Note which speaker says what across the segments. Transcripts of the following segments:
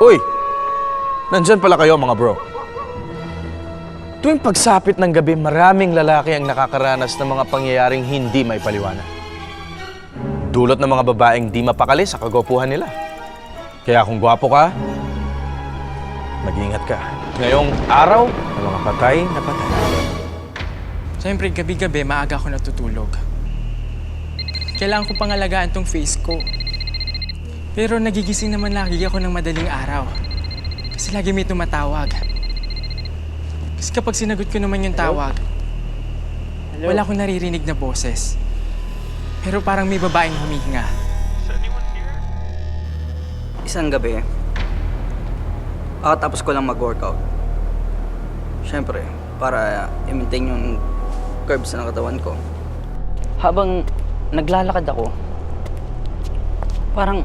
Speaker 1: Uy! Nandyan pala kayo mga bro. Tuwing pagsapit ng gabi, maraming lalaki ang nakakaranas ng mga pangyayaring hindi may paliwanag. Dulot ng mga babaeng di mapakali sa kagopuhan nila. Kaya kung gwapo ka, mag-ingat ka. Ngayong araw, ng mga patay na patay.
Speaker 2: Siyempre, gabi-gabi, maaga ako natutulog. Kailangan ko pangalagaan tong face ko. Pero nagigising naman lagi ako ng madaling araw. Kasi lagi may tumatawag. Kasi kapag sinagot ko naman yung tawag, wala akong naririnig na boses. Pero parang may babaeng humihinga.
Speaker 3: Isang gabi, tapos ko lang mag-workout. Siyempre, para i-maintain yung curves ng katawan ko. Habang naglalakad ako, parang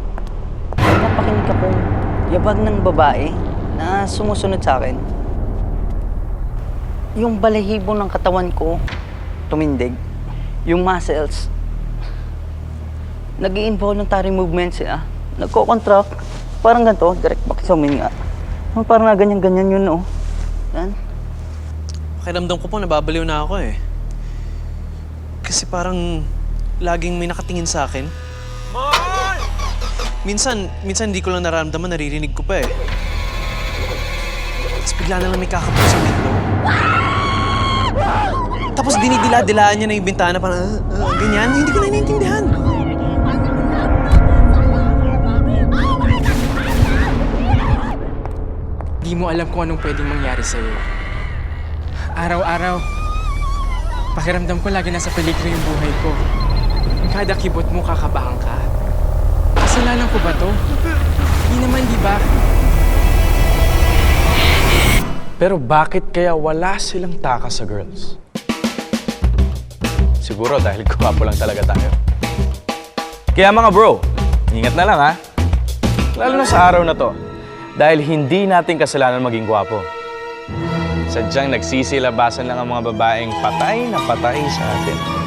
Speaker 3: napakinig akong yabag ng babae na sumusunod sa akin. Yung balahibo ng katawan ko, tumindig. Yung muscles, nag involuntary movements sila. Nagko-contract. Parang ganito, direct back sa huminga. Parang ganyan-ganyan yun, no? Yan.
Speaker 4: Pakiramdam ko po nababaliw na ako eh. Kasi parang laging may nakatingin sa akin. Minsan, minsan hindi ko lang nararamdaman, naririnig ko pa eh. Tapos bigla na lang may kakapot sa window. Tapos dinidila-dilaan niya na yung bintana, parang ah, ah, ganyan. Hindi ko na naiintindihan.
Speaker 2: Di mo alam kung anong pwedeng mangyari sa'yo. Araw-araw, pakiramdam ko lagi nasa peligro yung buhay ko. Ang kada kibot mo, kakabahan ka. Kasalanan ko ba to? Di naman, di ba?
Speaker 1: Pero bakit kaya wala silang taka sa girls? Siguro dahil gwapo lang talaga tayo. Kaya mga bro, ingat na lang ha. Lalo na sa araw na to. Dahil hindi natin kasalanan maging gwapo. Sadyang nagsisilabasan lang ang mga babaeng patay na patay sa atin.